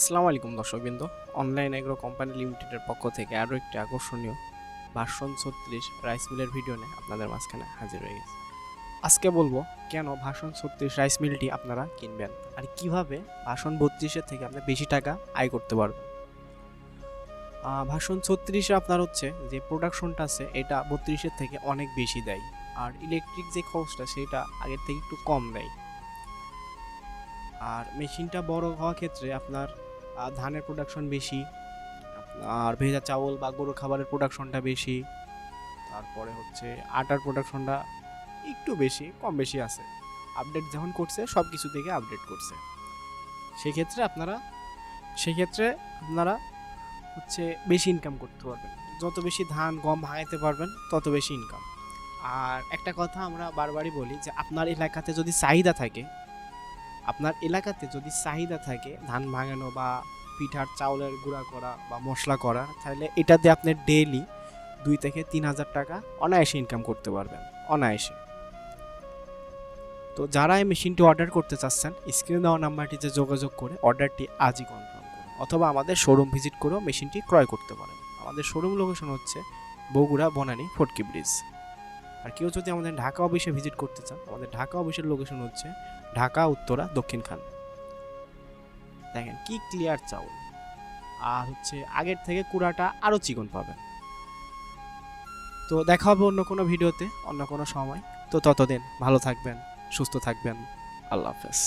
আসসালামু আলাইকুম দর্শকবৃন্দ। অনলাইন এগ্রো কোম্পানি লিমিটেডের পক্ষ থেকে আরও একটি আকর্ষণীয় ভাষণ ছত্রিশ রাইস মিলের ভিডিও নিয়ে আপনাদের মাঝখানে হাজির হয়ে গেছে। আজকে বলব কেন ভাষণ ছত্রিশ রাইস মিলটি আপনারা কিনবেন আর কীভাবে ভাষণ বত্রিশের থেকে আপনি বেশি টাকা আয় করতে পারবেন। ভাষণ ছত্রিশে আপনার হচ্ছে যে প্রোডাকশনটা আছে, এটা বত্রিশের থেকে অনেক বেশি দেয় আর ইলেকট্রিক যে খরচটা, সেটা আগের থেকে একটু কম দেয়। আর মেশিনটা বড় হওয়ার ক্ষেত্রে আপনার ধানের প্রোডাকশন বেশি, আর ভেজা চাউল বা গরু খাবারের প্রোডাকশনটা বেশি, তারপরে হচ্ছে আটার প্রোডাকশনটা একটু বেশি, কম বেশি আছে। আপডেট যখন করছে সব কিছু থেকে আপডেট করছে। সেক্ষেত্রে আপনারা সেক্ষেত্রে আপনারা হচ্ছে বেশি ইনকাম করতে পারবেন। যত বেশি ধান গম ভাঙাইতে পারবেন, তত বেশি ইনকাম আর একটা কথা আমরা বারবারই বলি যে, আপনার এলাকাতে যদি চাহিদা থাকে আপনার এলাকাতে যদি চাহিদা থাকে ধান ভাঙানো বা পিঠার চাউলের গুঁড়া করা বা মশলা করা, তাহলে এটা দিয়ে আপনি ডেইলি দুই থেকে তিন হাজার টাকা অনায়াসে ইনকাম করতে পারবেন, অনায়াসে। তো যারা এই মেশিনটি অর্ডার করতে চাচ্ছেন স্ক্রিনে দেওয়া নাম্বারটিতে যোগাযোগ করে অর্ডারটি আজই কনফার্ম করুন, অথবা আমাদের শোরুম ভিজিট করেও মেশিনটি ক্রয় করতে পারেন। আমাদের শোরুম লোকেশন হচ্ছে বগুড়া বনানী ফটকি ব্রিজ আর কেউ যদি আমাদের ঢাকা অফিসে ভিজিট করতে চান, আমাদের ঢাকা অফিসের লোকেশন হচ্ছে ঢাকা, উত্তরা, দক্ষিণ খান। দেখেন কি ক্লিয়ার চাউল। আর হচ্ছে আগের থেকে কুড়াটা আরও চিকন পাবেন। তো দেখা হবে অন্য কোনো ভিডিওতে, অন্য কোনো সময়। তো ততদিন ভালো থাকবেন, সুস্থ থাকবেন। আল্লাহ হাফেজ।